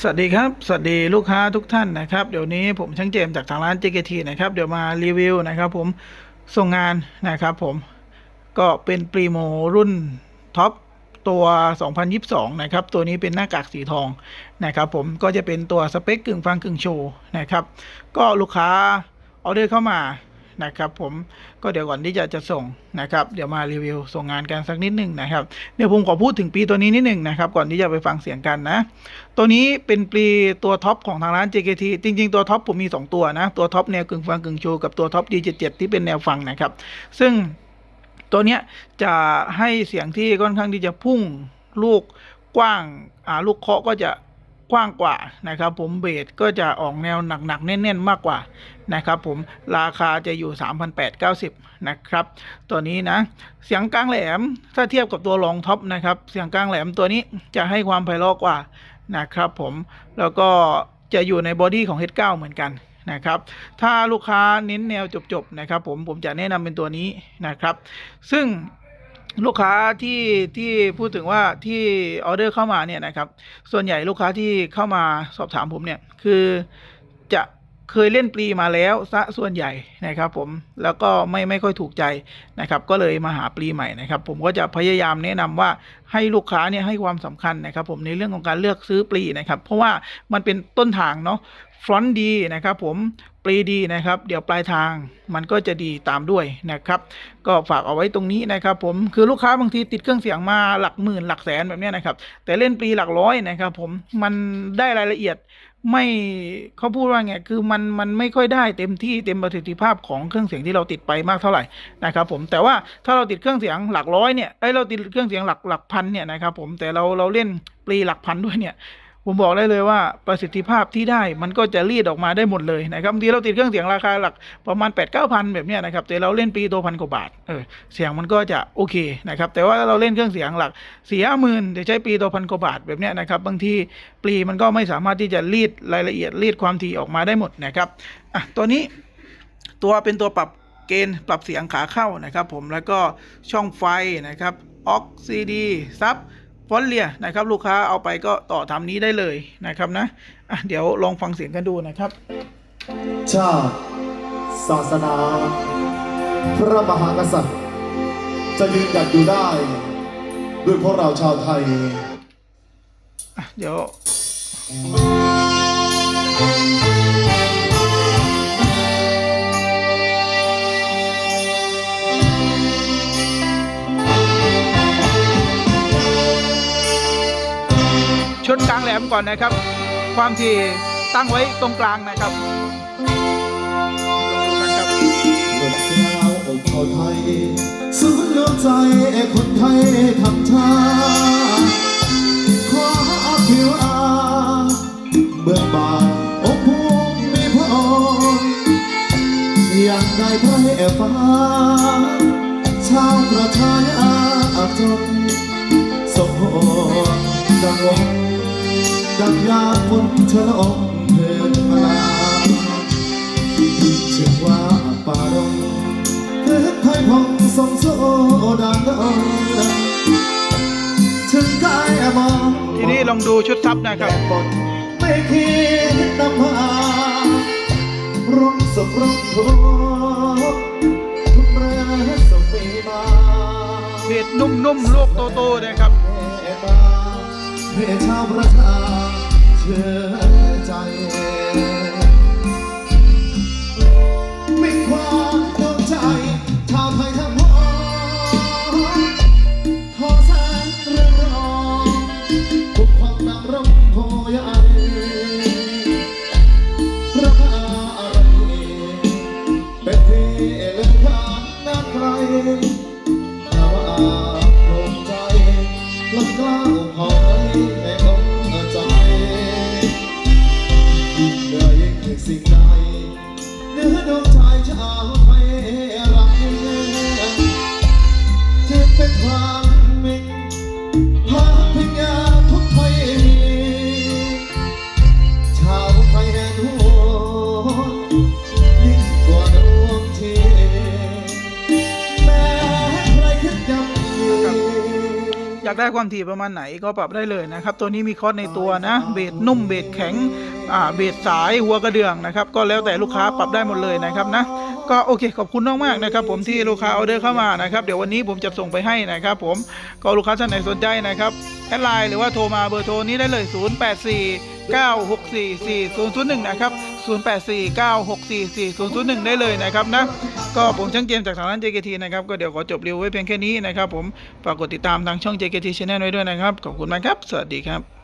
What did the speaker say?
สวัสดีครับ สวัสดีลูกค้าทุกท่านนะครับ เดี๋ยวนี้ผมช่างเจมจากทางร้าน JKT นะครับ เดี๋ยวมารีวิวนะครับผมส่งงานนะครับผมก็เป็นปรีโมรุ่นท็อปตัว 2022 นะครับ ตัวนี้เป็นหน้ากากสีทองนะครับผมก็จะเป็นตัวสเปคกึ่งฟังกึ่งโชว์นะครับ ก็ลูกค้าออเดอร์เข้ามา นะครับผมก็เดี๋ยวก่อนที่จะจะส่งนะครับเดี๋ยวมารีวิวส่งงานกันสักนิดหนึ่งนะครับเดี๋ยวผมขอพูดถึงปีตัวนี้นิดหนึ่งนะครับก่อนที่จะไปฟังเสียงกันนะ ตัวนี้เป็นปีตัวท็อปของทางร้าน JKT จริง ๆ ตัวท็อปผมมี 2 ตัวนะ ตัวท็อปแนวกึ่งฟังกึ่งโชว์กับตัวท็อป D77 ที่เป็นแนวฟังนะครับ ซึ่งตัวเนี้ยจะให้เสียงที่ค่อนข้างที่จะพุ่งลูกกว้างอ่าลูกเคาะก็จะ กว้างกว่านะครับผมเบสก็จะออกแนวหนักๆแน่นๆมากกว่านะครับผมราคาจะอยู่ 3,890 นะครับ ตัวนี้นะ เสียงกลางแหลมถ้าเทียบกับตัวรองท็อปนะครับ เสียงกลางแหลมตัวนี้จะให้ความไพเราะกว่านะครับผมแล้วก็จะอยู่ในบอดี้ของ H9 เหมือนกันนะครับถ้าลูกค้าเน้นแนวจบๆนะครับผมผมจะแนะนำเป็นตัวนี้นะครับ ซึ่ง ลูกค้าที่ที่พูดถึงว่าที่ออเดอร์เข้ามาเนี่ยนะครับ ส่วนใหญ่ลูกค้าที่เข้ามาสอบถามผมเนี่ยคือจะเคยเล่นปลีมาแล้วซะส่วนใหญ่นะครับ ผมแล้วก็ไม่ไม่ค่อยถูกใจนะครับ ก็เลยมาหาปลีใหม่นะครับ ผมก็จะพยายามแนะนำว่าให้ลูกค้าเนี่ยให้ความสำคัญนะครับ ผมในเรื่องของการเลือกซื้อปลีนะครับ เพราะว่ามันเป็นต้นทางเนาะ ฟรอนต์ดีนะครับผมปลีดีนะครับ เดี๋ยวปลายทางมันก็จะดีตามด้วยนะครับ ก็ฝากเอาไว้ตรงนี้นะครับผมคือลูกค้าบางทีติดเครื่องเสียงมาหลักหมื่นหลักแสนแบบนี้นะครับ แต่เล่นปลีหลักร้อยนะครับ ผมมันได้รายละเอียดไม่เขาพูดว่าไงคือมันมันไม่ค่อยได้เต็มที่เต็มประสิทธิภาพของเครื่องเสียงที่เราติดไปมากเท่าไหร่นะครับผมแต่ว่าถ้าเราติดเครื่องเสียงหลักร้อยเนี่ยไอเราติดเครื่องเสียงหลักหลักพันเนี่ยนะครับผมแต่เราเราเล่นปลีหลักพันด้วยเนี่ย ผมบอกได้เลยว่าประสิทธิภาพที่ได้มันก็จะรีดออกมาได้หมดเลยนะครับบางทีเราติดเครื่องเสียงราคาหลักประมาณ8ปดเก้าพันแบบนี้นะครับแต่เราเล่นปีตัวพันกว่าบาทเออเสียงมันก็จะโอเคนะครับแต่ว่าถ้าเราเล่นเครื่องเสียงหลักสี่ห้าหมื่นแต่ใช้ปีตัวพันกว่าบาทแบบนี้นะครับบางทีปลีมันก็ไม่สามารถที่จะรีดรายละเอียดรีดความถี่ออกมาได้หมดนะครับอะตัวนี้ตัวเป็นตัวปรับเกณฑ์ปรับเสียงขาเข้านะครับ ผมแล้วก็ช่องไฟนะครับออกซีดีซับ ฟอนต์เลียนะครับลูกค้าเอาไปก็ต่อทำนี้ได้เลยนะครับนะอะเดี๋ยวลองฟังเสียงกันดูนะครับชาติศาสนา พระมหากษัตริย์ จะยืนหยัดอยู่ได้ ด้วยพวกเราชาวไทยอะเดี๋ยว นกลางแหลมก่อนนะครับ ความที่ตั้งไว้ตรงกลางนะครับลองดูกันครับเมื่อคราอกชาไทยสูญยอมใจคนไทยทำชาขอผิวอาเบื้องบาองค์ภูมิพระองค์อย่างได้พระเอฟ้าชาวประชาอาจนสมโหดังวง ดังยาฝนฉละองเถิดมาชื่อว่าป่าดงเพื่อไทยพองสมโซดังดงถึงกายมองทีนี้ลองดูชุดซับนะครับไม่คิดนำพาร่มสมร่มโพทุกเมื่อสมีมาเบ็ดนุ่มๆลูกโตๆนะครับเพื่อชาวประ ชาเชื่อใจมีควาดวงใจ ชาวไทยทั้งหมดทอแสงเรืองรองบุกความนำร่มโพยอันพระอะไรเป็นที่เลือนผ่านน้ำไกลนาวาโลงใจลำกล้าวเผาไว้ในอ สิ่งใดเนื้อดวงชายชาวไทยรักเจ็บเป็นทางมิงหาพิญญาทุกไทยมีชาวไทยแห่งหัวยิ่งกว่าดวงทีแม้ใครคิดยำยีอยากได้ความถี่ประมาณไหนก็ปรับได้เลยนะครับ ตัวนี้มีคอร์สในตัวนะ เบสนุ่มเบสแข็ง เบสสายหัวกระเดื่องนะครับ ก็แล้วแต่ลูกค้าปรับได้หมดเลยนะครับนะก็โอเคขอบคุณมากๆนะครับ ผมที่ลูกค้าออเดอร์เข้ามานะครับเดี๋ยววันนี้ผมจะส่งไปให้นะครับผมก็ลูกค้าท่านไหนสนใจนะครับแอดไลน์หรือว่าโทรมาเบอร์โทรนี้ได้เลย 084 964 4001 นะครับ 084 964 4001 ได้เลยนะครับนะ ก็ผมช่างเกมจากทางร้าน JKT นะครับ ก็เดี๋ยวขอจบรีวิวไว้เพียงแค่นี้นะครับผม ฝากกดติดตามทางช่อง JKT Channel ไว้ด้วยนะครับ ขอบคุณมากครับ สวัสดีครับ